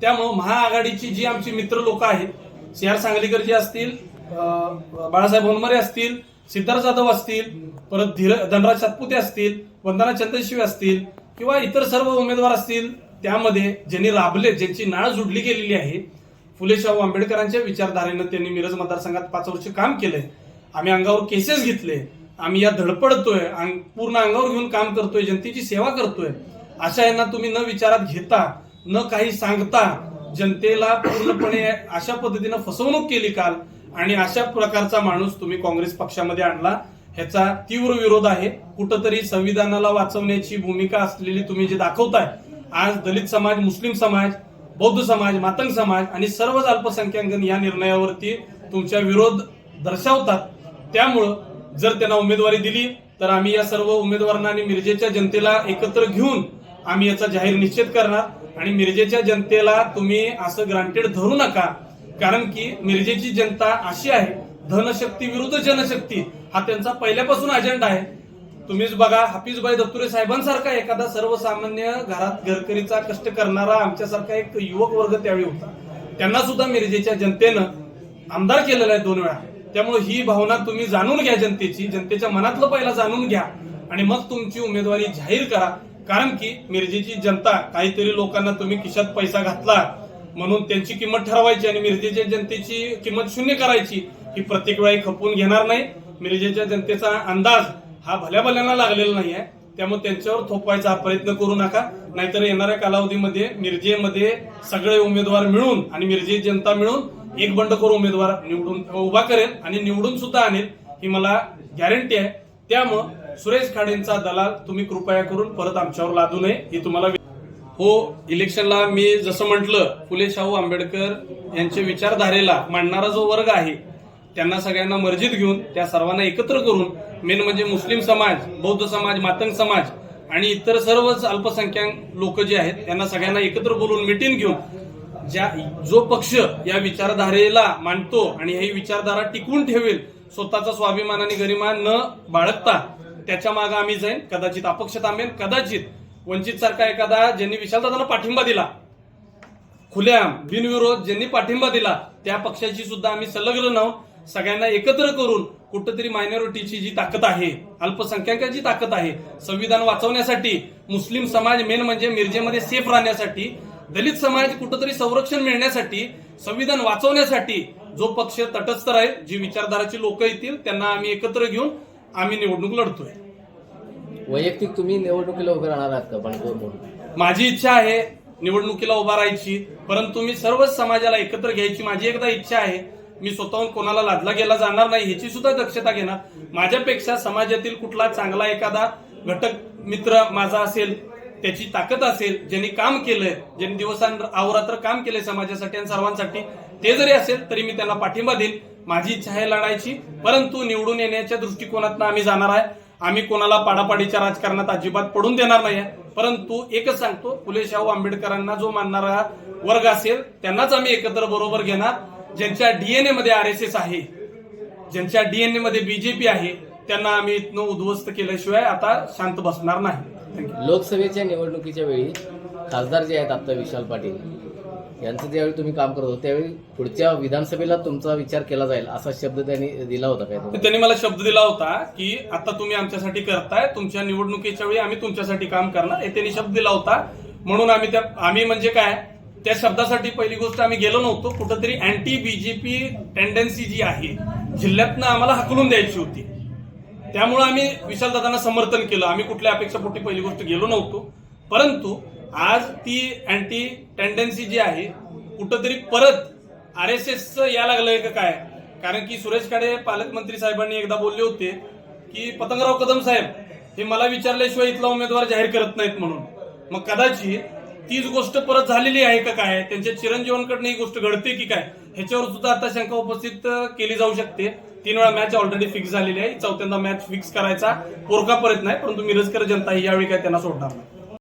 त्यामुळं महाआघाडीची जी आमची मित्र लोक आहेत सी आर सांगलीकर जी असतील बाळासाहेब होनमरे असतील सिद्धार्थ जाधव असतील परत धीर धनराज सातपुते असतील वंदना चंद्रशिवे असतील किंवा इतर सर्व उमेदवार असतील त्यामध्ये ज्यांनी राबले ज्यांची नाळ जुडली गेलेली आहे फुले शाहू आंबेडकरांच्या विचारधारेनं त्यांनी मिरज मतदारसंघात पाच वर्ष काम केलंय. आम्ही अंगावर केसेस घेतले आम्ही या धडपडतोय अंग- पूर्ण अंगावर घेऊन काम करतोय जनतेची सेवा करतोय. अशा यांना तुम्ही न विचारात घेता न काही सांगता जनतेला पूर्णपणे अशा पद्धतीनं फसवणूक केली काल आणि अशा प्रकारचा माणूस तुम्ही काँग्रेस पक्षामध्ये आणला ह्याचा तीव्र विरोध आहे. कुठंतरी संविधानाला वाचवण्याची भूमिका असलेली तुम्ही जे दाखवताय आज दलित समाज मुस्लिम समाज बौद्ध समाज मातंग समाज आणि सर्वच अल्पसंख्याक या निर्णयावरती तुमच्या विरोध दर्शवतात. त्यामुळं जर त्यांना उमेदवारी दिली तर आम्ही या सर्व उमेदवारांना आणि मिरजेच्या जनतेला एकत्र घेऊन आम्ही याचा जाहीर निश्चित करणार. आणि मिरजेच्या जनतेला तुम्ही असं ग्रांटेड धरू नका. कारण की मिरजेची जनता अशी आहे धनशक्ती विरुद्ध जनशक्ती हा त्यांचा पहिल्यापासून अजेंडा आहे. तुम्हीच बघा हफीजबाई दत्तुरे साहेबांसारखा एखादा सर्वसामान्य घरात घरकरीचा कष्ट करणारा आमच्यासारखा एक युवक वर्ग त्यावेळी होता. त्यांना सुद्धा मिरजेच्या जनतेनं आमदार केलेला आहे दोन वेळा. त्यामुळे ही भावना तुम्ही जाणून घ्या जनतेची. जनतेच्या मनातलं पहिला जाणून घ्या. आणि मग तुमची उमेदवारी जाहीर करा. कारण की मिरजेची जनता काहीतरी लोकांना तुम्ही खिशात पैसा घातला म्हणून त्यांची किंमत ठरवायची आणि मिरजेच्या जनतेची किंमत शून्य करायची ही प्रत्येक वेळी खपवून घेणार नाही. मिरजेच्या जनतेचा अंदाज हा भल्या भल्यांना लागलेला नाही आहे त्यामुळे त्यांच्यावर थोपवायचा हा प्रयत्न करू नका. नाहीतर येणाऱ्या कालावधीमध्ये मिरजेमध्ये सगळे उमेदवार मिळून आणि मिरजे जनता मिळून एक बंडखोर उमेदवार निवडून उभा करेल आणि निवडून सुद्धा आणेल ही मला गॅरंटी आहे. त्यामुळं सुरेश खाडेंचा दलाल तुम्ही कृपया करून परत आमच्यावर लादू नये ही तुम्हाला हो इलेक्शनला मी जसं म्हटलं फुले शाहू आंबेडकर यांच्या विचारधारेला मांडणारा जो वर्ग आहे त्यांना सगळ्यांना मर्जीत घेऊन त्या सर्वांना एकत्र करून मेन म्हणजे मुस्लिम समाज बौद्ध समाज मातंग समाज आणि इतर सर्वच अल्पसंख्याक लोक जे आहेत त्यांना सगळ्यांना एकत्र बोलून मिटिंग घेऊन ज्या जो पक्ष या विचारधारेला मांडतो आणि ही विचारधारा टिकवून ठेवेल स्वतःचा स्वाभिमान आणि गरिमा न बाळगता त्याच्यामागे आम्ही जाईन कदाचित अपक्ष थांबेन कदाचित वंचित सारखा एखादा ज्यांनी विशालदादांना पाठिंबा दिला खुल्याम बिनविरोध ज्यांनी पाठिंबा दिला त्या पक्षाची सुद्धा आम्ही संलग्न नाव सगळ्यांना एकत्र करून कुठंतरी मायनॉरिटीची जी ताकद आहे अल्पसंख्याकाची ताकद आहे संविधान वाचवण्यासाठी मुस्लिम समाज मेन म्हणजे मिरजेमध्ये सेफ राहण्यासाठी दलित समाज कुठंतरी संरक्षण मिळण्यासाठी संविधान वाचवण्यासाठी जो पक्ष तटस्थ राहील जी विचारधाराची लोक येतील त्यांना आम्ही एकत्र घेऊन आम्ही निवडणूक लढतोय. वैयक्तिक तुम्ही निवडणुकीला उभे राहणार आहात का बंडखोर म्हणून? माझी इच्छा आहे निवडणुकीला उभा राहायची परंतु मी सर्वच समाजाला एकत्र घ्यायची माझी एकदा इच्छा आहे. मी स्वतःहून कोणाला लादला गेला जाणार नाही ह्याची सुद्धा दक्षता घेणार. माझ्यापेक्षा समाजातील कुठला चांगला एखादा घटक मित्र माझा असेल त्याची ताकद असेल ज्यांनी काम केलंय ज्यांनी दिवसां अवरात्र काम केलंय समाजासाठी आणि सर्वांसाठी ते जरी असेल तरी मी त्यांना पाठिंबा देईन. माझी इच्छा आहे लढायची परंतु निवडून येण्याच्या दृष्टिकोनातनं आम्ही जाणार आहे. आम्ही कोणाला पाडापाडीच्या राजकारणात अजिबात पडून देणार नाही परंतु एकच सांगतो फुले शाहू आंबेडकरांना जो मानणारा वर्ग असेल त्यांनाच आम्ही एकत्र बरोबर घेणार. ज्यांच्या डीएनए मध्ये आर एस एस आहे ज्यांच्या डीएनए मध्ये बीजेपी आहे त्यांना आम्ही इथनं उद्ध्वस्त केल्याशिवाय आता शांत बसणार नाही. लोकसभेच्या निवडणुकीच्या वेळी खासदार जे आहेत आता विशाल पाटील. यांचं ज्यावेळी तुम्ही काम करत होतो त्यावेळी पुढच्या विधानसभेला तुमचा विचार केला जाईल असा शब्द त्यांनी दिला होता काय तर तुम्हाला? त्यांनी मला शब्द दिला होता की आता तुम्ही आमच्यासाठी करताय तुमच्या निवडणुकीच्या वेळी आम्ही तुमच्यासाठी काम करणार हे त्यांनी शब्द दिला होता. म्हणून आम्ही त्या आम्ही म्हणजे काय त्या शब्दासाठी पहिली गोष्ट आम्ही गेलो नव्हतो कुठंतरी अँटी बीजेपी टेंडन्सी जी आहे जिल्ह्यातनं आम्हाला हकलून द्यायची होती. त्यामुळे आम्ही विशालदादांना समर्थन केलं. आम्ही कुठल्या अपेक्षापोटी पहिली गोष्ट गेलो नव्हतो. परंतु आज ती अँटी टेंडन्सी जी आहे कुठंतरी परत आर एस एस या लागलंय का काय? कारण की सुरेश खाडे पालकमंत्री साहेबांनी एकदा बोलले होते की पतंगराव कदम साहेब हे मला विचारल्याशिवाय इथला उमेदवार जाहीर करत नाहीत म्हणून. मग कदाचित तीच गोष्ट परत झालेली आहे का काय? त्यांच्या चिरंजीवांकडनं ही गोष्ट घडते की काय? ह्याच्यावर सुद्धा आता शंका उपस्थित केली जाऊ शकते. तीन वेळा मॅच ऑलरेडी फिक्स झालेली आहे. चौथ्यांदा मॅच फिक्स करायचा पोरका परत नाही परंतु मिरजकर जनता ही यावेळी काय त्यांना सोडणार नाही.